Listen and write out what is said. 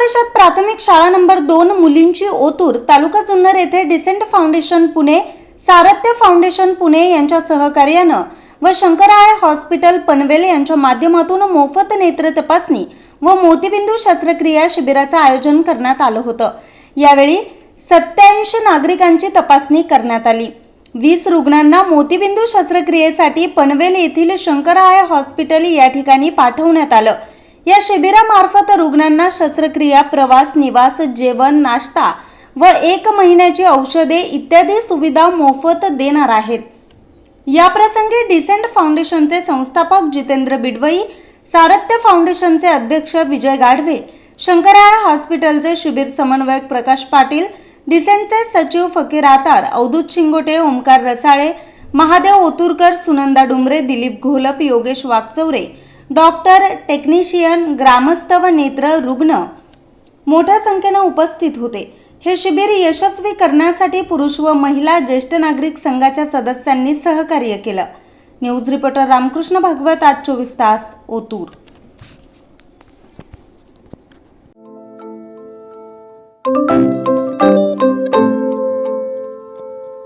परिषद प्राथमिक शाळा नंबर दोन मुलींची ओतूर तालुका जुन्नर येथे decent foundation Pune Sarathya foundation Pune यांच्या सहकार्यानं व शंकराय हॉस्पिटल पनवेल यांच्या माध्यमातून मोफत नेत्र तपासणी व मोतीबिंदू शस्त्रक्रिया शिबिराचं आयोजन करण्यात आलं होतं. यावेळी सत्याऐंशी नागरिकांची तपासणी करण्यात आली. वीस रुग्णांना मोतीबिंदू शस्त्रक्रियेसाठी पनवेल येथील शंकराय हॉस्पिटल या ठिकाणी पाठवण्यात आलं. या शिबिरामार्फत रुग्णांना शस्त्रक्रिया प्रवास निवास जेवण नाश्ता व एक महिन्याची औषधे इत्यादी सुविधा मोफत देणार आहेत. या प्रसंगी डिसेंट फाउंडेशनचे संस्थापक जितेंद्र बिडवई सारथ्य फाउंडेशनचे अध्यक्ष विजय गाढवे शंकराया हॉस्पिटलचे शिबिर समन्वयक प्रकाश पाटील डिसेंटचे सचिव फकीर आतार अवधूत शिंगोटे ओमकार रसाळे महादेव ओतुरकर सुनंदा डुमरे दिलीप घोलप योगेश वागचौरे डॉक्टर टेक्निशियन ग्रामस्थ व नेत्र रुग्ण मोठ्या संख्येनं उपस्थित होते. हे शिबिर यशस्वी करण्यासाठी पुरुष व महिला ज्येष्ठ नागरिक संघाच्या सदस्यांनी सहकार्य केलं. न्यूज रिपोर्टर रामकृष्ण भागवत आज चोवीस तास ओतूर.